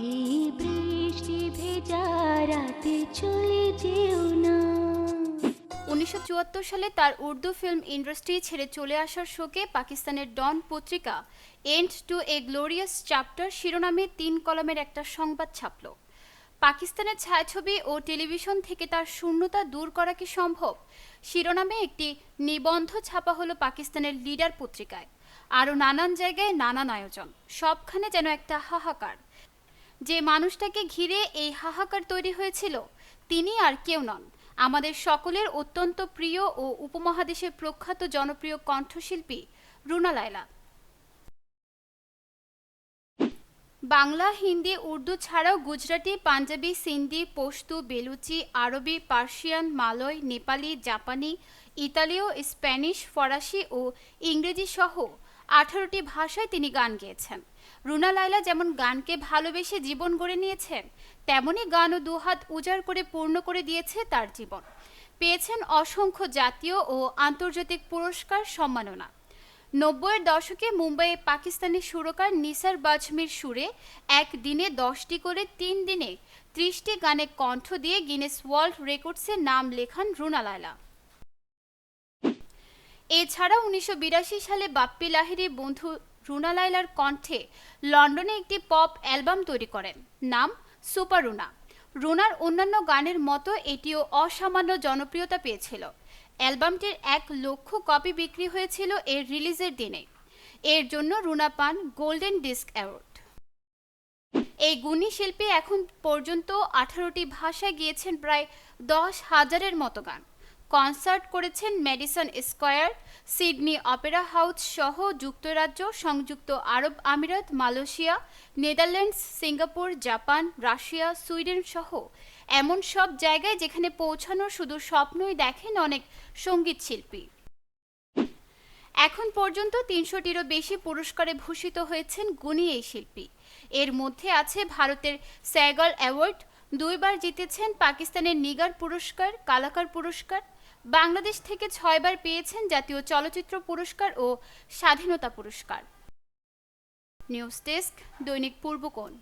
এই বৃষ্টি ভেজা রাতে চলে যেও না। উনিশশো সালে তার উর্দু ফিল্ম ইন্ডাস্ট্রি ছেড়ে চলে আসার শোকে পাকিস্তানের ডন পত্রিকা end to a glorious chapter শিরোনামে তিন কলমের একটা সংবাদ ছাপল। পাকিস্তানের ছায়াছবি ও টেলিভিশন থেকে তার শূন্যতা দূর করা কি সম্ভব? শিরোনামে একটি নিবন্ধ ছাপা হলো পাকিস্তানের লিডার পত্রিকায়। আরও নানান জায়গায় নানান আয়োজন। সবখানে যেন একটা হাহাকার। যে মানুষটাকে ঘিরে এই হাহাকার তৈরি হয়েছিল, তিনি আর কেউ নন। আমাদের সকলের অত্যন্ত প্রিয় ও উপমহাদেশের প্রখ্যাত জনপ্রিয় কণ্ঠশিল্পী রুনা লায়লা। বাংলা, হিন্দি, উর্দু ছাড়াও গুজরাটি, পাঞ্জাবি, সিন্ধি পশতু বেলুচি, আরবি, পার্সিয়ান, মালয়, নেপালি, জাপানি, ইতালীয়, স্প্যানিশ, ফরাসি ও ইংরেজি সহ আঠারোটি ভাষায় তিনি গান গেয়েছেন। রুনা লায়লা যেমন গানকে ভালোবেসে জীবন গড়ে নিয়েছেন তেমনি গানও দুহাত উজাড় করে পূর্ণ করে দিয়েছে তার জীবন। পেয়েছেন অসংখ্য জাতীয় ও আন্তর্জাতিক পুরস্কার সম্মাননা। নব্বইয়ের দশকে মুম্বাইয়ে পাকিস্তানি সুরকার নিসার বাজমির সুরে এক দিনে দশটি করে তিন দিনে ত্রিশটি গানে কণ্ঠ দিয়ে গিনেস ওয়ার্ল্ড রেকর্ডসে নাম লেখান রুনা লায়লা। এছাড়া উনিশশো বিরাশি সালে বাপ্পি লাহিড়ী বন্ধু রুনা লাইলার কণ্ঠে লন্ডনে একটি পপ অ্যালবাম তৈরি করেন। নাম সুপার রুনা। রুনার অন্যান্য গানের মতো এটিও অসামান্য জনপ্রিয়তা পেয়েছিল। অ্যালবামটির এক লক্ষ কপি বিক্রি হয়েছিল এর রিলিজের দিনে। এর জন্য রুনা পান গোল্ডেন ডিস্ক অ্যাওয়ার্ড। এই গুণী শিল্পী এখন পর্যন্ত আঠারোটি ভাষায় গিয়েছেন প্রায় দশ হাজারের মতো গান। কনসার্ট করেছেন Madison Square, Sydney Opera House সহ যুক্তরাজ্য, সংযুক্ত আরব আমিরাত, Malaysia, Netherlands, Singapore, Japan, Russia, Sweden সহ এমন সব জায়গায় যেখানে পৌঁছানোর শুধু স্বপ্নই দেখেন অনেক সংগীত শিল্পী। এখন পর্যন্ত তিনশোটিরও বেশি পুরস্কারে ভূষিত হয়েছেন গুণী এই শিল্পী। এর মধ্যে আছে ভারতের স্যাগল অ্যাওয়ার্ড, দুইবার জিতেছেন পাকিস্তানের নিগার পুরস্কার, কালাকার পুরস্কার বাংলাদেশ থেকে ছয়বার পেয়েছেন জাতীয় চলচ্চিত্র পুরস্কার ও স্বাধীনতা পুরস্কার। নিউজ ডেস্ক দৈনিক পূর্বকোণ।